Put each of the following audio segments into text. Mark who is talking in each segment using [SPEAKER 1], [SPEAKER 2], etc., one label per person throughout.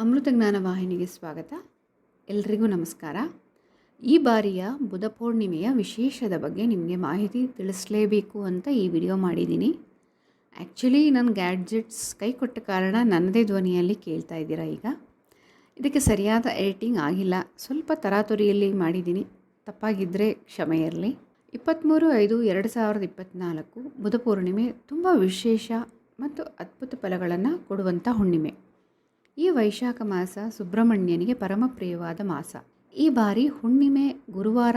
[SPEAKER 1] ಅಮೃತ ಜ್ಞಾನ ವಾಹಿನಿಗೆ ಸ್ವಾಗತ. ಎಲ್ರಿಗೂ ನಮಸ್ಕಾರ. ಈ ಬಾರಿಯ ಬುಧ ಪೂರ್ಣಿಮೆಯ ವಿಶೇಷದ ಬಗ್ಗೆ ನಿಮಗೆ ಮಾಹಿತಿ ತಿಳಿಸಲೇಬೇಕು ಅಂತ ಈ ವಿಡಿಯೋ ಮಾಡಿದ್ದೀನಿ. ಆ್ಯಕ್ಚುಲಿ ನನ್ನ ಗ್ಯಾಡ್ಜೆಟ್ಸ್ ಕೈ ಕೊಟ್ಟ ಕಾರಣ ನನ್ನದೇ ಧ್ವನಿಯಲ್ಲಿ ಕೇಳ್ತಾ ಇದ್ದೀರಾ ಈಗ? ಇದಕ್ಕೆ ಸರಿಯಾದ ಎಡಿಟಿಂಗ್ ಆಗಿಲ್ಲ. ಸ್ವಲ್ಪ ತರಾತುರಿಯಲ್ಲಿ ಮಾಡಿದ್ದೀನಿ. ತಪ್ಪಾಗಿದ್ದರೆ ಕ್ಷಮೆ ಇರಲಿ. ಇಪ್ಪತ್ತ್ಮೂರು ಐದು ಎರಡು ಸಾವಿರದ ಇಪ್ಪತ್ತ್ನಾಲ್ಕು ಬುಧ ಪೂರ್ಣಿಮೆ ತುಂಬ ವಿಶೇಷ ಮತ್ತು ಅದ್ಭುತ ಫಲಗಳನ್ನು ಕೊಡುವಂಥ ಹುಣ್ಣಿಮೆ. ಈ ವೈಶಾಖ ಮಾಸ ಸುಬ್ರಹ್ಮಣ್ಯನಿಗೆ ಪರಮ ಪ್ರಿಯವಾದ ಮಾಸ. ಈ ಬಾರಿ ಹುಣ್ಣಿಮೆ, ಗುರುವಾರ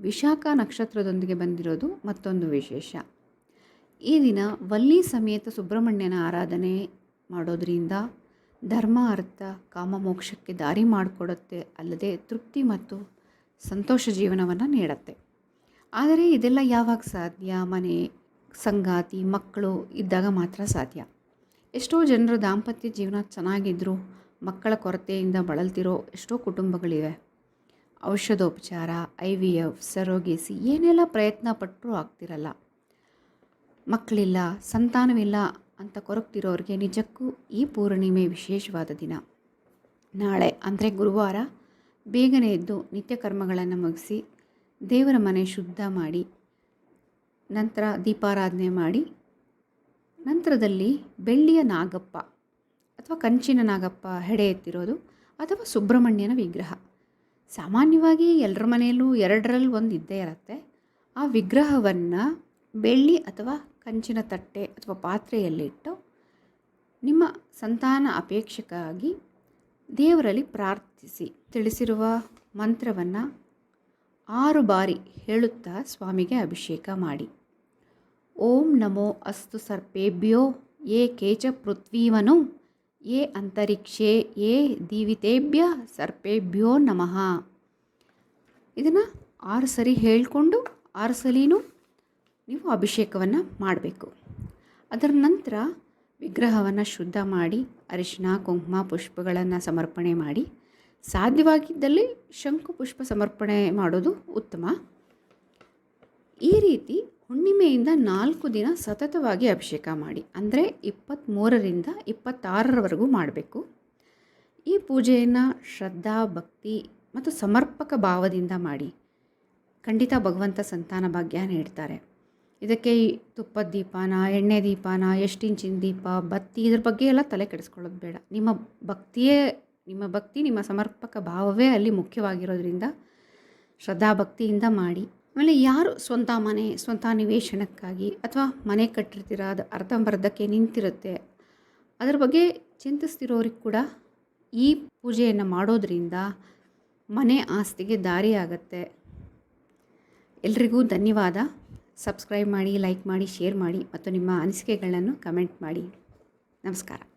[SPEAKER 1] ವಿಶಾಖ ನಕ್ಷತ್ರದೊಂದಿಗೆ ಬಂದಿರೋದು ಮತ್ತೊಂದು ವಿಶೇಷ. ಈ ದಿನ ವಲ್ಲಿ ಸಮೇತ ಸುಬ್ರಹ್ಮಣ್ಯನ ಆರಾಧನೆ ಮಾಡೋದರಿಂದ ಧರ್ಮ, ಅರ್ಥ, ಕಾಮ, ಮೋಕ್ಷಕ್ಕೆ ದಾರಿ ಮಾಡಿಕೊಡುತ್ತೆ, ಅಲ್ಲದೆ ತೃಪ್ತಿ ಮತ್ತು ಸಂತೋಷ ಜೀವನವನ್ನು ನೀಡುತ್ತೆ. ಆದರೆ ಇದೆಲ್ಲ ಯಾವಾಗ ಸಾಧ್ಯ? ಮನೆ, ಸಂಗಾತಿ, ಮಕ್ಕಳು ಇದ್ದಾಗ ಮಾತ್ರ ಸಾಧ್ಯ. ಎಷ್ಟೋ ಜನರ ದಾಂಪತ್ಯ ಜೀವನ ಚೆನ್ನಾಗಿದ್ದರೂ ಮಕ್ಕಳ ಕೊರತೆಯಿಂದ ಬಳಲ್ತಿರೋ ಎಷ್ಟೋ ಕುಟುಂಬಗಳಿವೆ. ಔಷಧೋಪಚಾರ, ಐ ವಿ ಎಫ್, ಸರೋಗೇಸಿ ಏನೆಲ್ಲ ಪ್ರಯತ್ನ ಪಟ್ಟರೂ ಆಗ್ತಿರಲ್ಲ. ಮಕ್ಕಳಿಲ್ಲ, ಸಂತಾನವಿಲ್ಲ ಅಂತ ಕೊರಗ್ತಿರೋರಿಗೆ ನಿಜಕ್ಕೂ ಈ ಪೂರ್ಣಿಮೆ ವಿಶೇಷವಾದ ದಿನ. ನಾಳೆ, ಅಂದರೆ ಗುರುವಾರ, ಬೇಗನೆ ಎದ್ದು ನಿತ್ಯ ಕರ್ಮಗಳನ್ನು ಮುಗಿಸಿ ದೇವರ ಮನೆ ಶುದ್ಧ ಮಾಡಿ, ನಂತರ ದೀಪಾರಾಧನೆ ಮಾಡಿ ನಂತರದಲ್ಲಿ ಬೆಳ್ಳಿಯ ನಾಗಪ್ಪ ಅಥವಾ ಕಂಚಿನ ನಾಗಪ್ಪ ಹೆಡೆ ಎತ್ತಿರೋದು ಅಥವಾ ಸುಬ್ರಹ್ಮಣ್ಯನ ವಿಗ್ರಹ. ಸಾಮಾನ್ಯವಾಗಿ ಎಲ್ಲರ ಮನೆಯಲ್ಲೂ ಎರಡರಲ್ಲಿ ಒಂದು ಇದ್ದೇ ಇರುತ್ತೆ. ಆ ವಿಗ್ರಹವನ್ನು ಬೆಳ್ಳಿ ಅಥವಾ ಕಂಚಿನ ತಟ್ಟೆ ಅಥವಾ ಪಾತ್ರೆಯಲ್ಲಿಟ್ಟು ನಿಮ್ಮ ಸಂತಾನ ಅಪೇಕ್ಷೆಗಾಗಿ ದೇವರಲ್ಲಿ ಪ್ರಾರ್ಥಿಸಿ ತಿಳಿಸಿರುವ ಮಂತ್ರವನ್ನು ಆರು ಬಾರಿ ಹೇಳುತ್ತಾ ಸ್ವಾಮಿಗೆ ಅಭಿಷೇಕ ಮಾಡಿ. ಓಂ ನಮೋ ಅಸ್ತು ಸರ್ಪೇಭ್ಯೋ ಯೇ ಕೇಚ ಪೃಥ್ವೀವನು ಯೇ ಅಂತರಿಕ್ಷೇ ಯೇ ದೀವಿತೇಭ್ಯ ಸರ್ಪೇಭ್ಯೋ ನಮಃ. ಇದನ್ನು ಆರು ಸರಿ ಹೇಳಿಕೊಂಡು, ಆರು ಸಲಿನೂ ನೀವು ಅಭಿಷೇಕವನ್ನು ಮಾಡಬೇಕು. ಅದರ ನಂತರ ವಿಗ್ರಹವನ್ನು ಶುದ್ಧ ಮಾಡಿ, ಅರಿಶಿನ, ಕುಂಕುಮ, ಪುಷ್ಪಗಳನ್ನು ಸಮರ್ಪಣೆ ಮಾಡಿ, ಸಾಧ್ಯವಾಗಿದ್ದಲ್ಲಿ ಶಂಕು ಪುಷ್ಪ ಸಮರ್ಪಣೆ ಮಾಡೋದು ಉತ್ತಮ. ಈ ರೀತಿ ಹುಣ್ಣಿಮೆಯಿಂದ ನಾಲ್ಕು ದಿನ ಸತತವಾಗಿ ಅಭಿಷೇಕ ಮಾಡಿ, ಅಂದರೆ ಇಪ್ಪತ್ತ್ಮೂರರಿಂದ ಇಪ್ಪತ್ತಾರರವರೆಗೂ ಮಾಡಬೇಕು. ಈ ಪೂಜೆಯನ್ನು ಶ್ರದ್ಧಾ, ಭಕ್ತಿ ಮತ್ತು ಸಮರ್ಪಕ ಭಾವದಿಂದ ಮಾಡಿ. ಖಂಡಿತ ಭಗವಂತ ಸಂತಾನ ಭಾಗ್ಯ ನೀಡ್ತಾರೆ. ಇದಕ್ಕೆ ತುಪ್ಪದ ದೀಪಾನ, ಎಣ್ಣೆ ದೀಪನ ಎಷ್ಟು ಇಂಚಿನ ದೀಪ, ಬತ್ತಿ ಇದ್ರ ಬಗ್ಗೆ ಎಲ್ಲ ತಲೆ ಕೆಡಿಸ್ಕೊಳ್ಳೋದು ಬೇಡ. ನಿಮ್ಮ ಭಕ್ತಿಯೇ, ನಿಮ್ಮ ಭಕ್ತಿ, ನಿಮ್ಮ ಸಮರ್ಪಕ ಭಾವವೇ ಅಲ್ಲಿ ಮುಖ್ಯವಾಗಿರೋದ್ರಿಂದ ಶ್ರದ್ಧಾಭಕ್ತಿಯಿಂದ ಮಾಡಿ. ಆಮೇಲೆ ಯಾರು ಸ್ವಂತ ಮನೆ, ಸ್ವಂತ ನಿವೇಶನಕ್ಕಾಗಿ ಅಥವಾ ಮನೆ ಕಟ್ಟಿರ್ತೀರ, ಅದು ಅರ್ಧಂಬರ್ಧಕ್ಕೆ ನಿಂತಿರುತ್ತೆ. ಅದರ ಬಗ್ಗೆ ಚಿಂತಿಸ್ತಿರೋರಿಗೆ ಕೂಡ ಈ ಪೂಜೆಯನ್ನು ಮಾಡೋದರಿಂದ ಮನೆ ಆಸ್ತಿಗೆ ದಾರಿ ಆಗುತ್ತೆ. ಎಲ್ರಿಗೂ ಧನ್ಯವಾದ. ಸಬ್ಸ್ಕ್ರೈಬ್ ಮಾಡಿ, ಲೈಕ್ ಮಾಡಿ, ಶೇರ್ ಮಾಡಿ ಮತ್ತು ನಿಮ್ಮ ಅನಿಸಿಕೆಗಳನ್ನು ಕಮೆಂಟ್ ಮಾಡಿ. ನಮಸ್ಕಾರ.